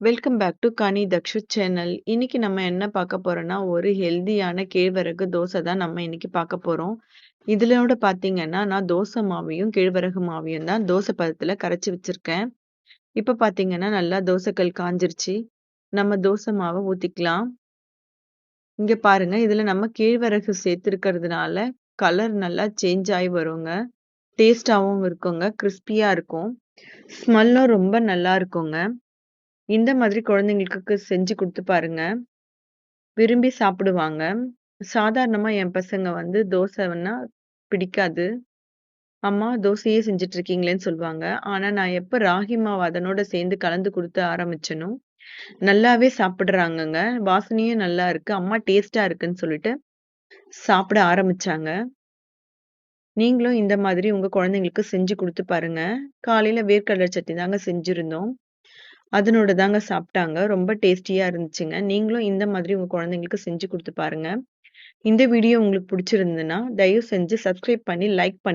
Welcome back to Ghani Dakshith channel. இன்னைக்கு நம்ம என்ன பார்க்க போறோம்னா, ஒரு ஹெல்தியான கேழ்வரகு தோசை தான் நம்ம இன்னைக்கு பார்க்க போறோம். இதுலோட பார்த்தீங்கன்னா, நான் தோசை மாவையும், கேழ்வரகு மாவையும் தான் தோசை பதத்துல கரைச்சி வச்சிருக்கேன். இப்ப பார்த்தீங்கன்னா, நல்லா தோசைக்கல் காஞ்சிருச்சு. நம்ம தோசை மாவை ஊத்திக்கலாம். இங்க பாருங்க, இதுல நம்ம கேழ்வரகு சேர்த்துருக்கிறதுனால கலர் நல்லா சேஞ்ச் ஆகி வருங்க. டேஸ்டாகவும் இருக்குங்க. கிரிஸ்பியா இருக்கும். ஸ்மெல்லும் ரொம்ப நல்லா இருக்குங்க. இந்த மாதிரி குழந்தைங்களுக்கு செஞ்சு குடுத்து பாருங்க. விரும்பி சாப்பிடுவாங்க. சாதாரணமா என் பசங்க வந்து தோசைன்னா பிடிக்காது. அம்மா தோசையே செஞ்சுட்டு இருக்கீங்களேன்னு சொல்லுவாங்க. ஆனா நான் எப்ப ராகி மாவு அதனோட சேர்ந்து கலந்து குடுத்து ஆரம்பிச்சேனோ, நல்லாவே சாப்பிடுறாங்கங்க. வாசனையும் நல்லா இருக்கு. அம்மா டேஸ்ட்டா இருக்குன்னு சொல்லிட்டு சாப்பிட ஆரம்பிச்சாங்க. நீங்களும் இந்த மாதிரி உங்க குழந்தைங்களுக்கு செஞ்சு குடுத்து பாருங்க. காலையில வேர்க்கடலை சட்னி தாங்க செஞ்சிருந்தோம். அதனோட தாங்க சாப்பிட்டாங்க. ரொம்ப டேஸ்டியா இருந்துச்சுங்க. நீங்களும் இந்த மாதிரி உங்க குழந்தைங்களுக்கு செஞ்சு குடுத்து பாருங்க. இந்த வீடியோ உங்களுக்கு பிடிச்சிருந்ததுன்னா, தயவு செஞ்சு சப்ஸ்கிரைப் பண்ணி லைக் பண்ணு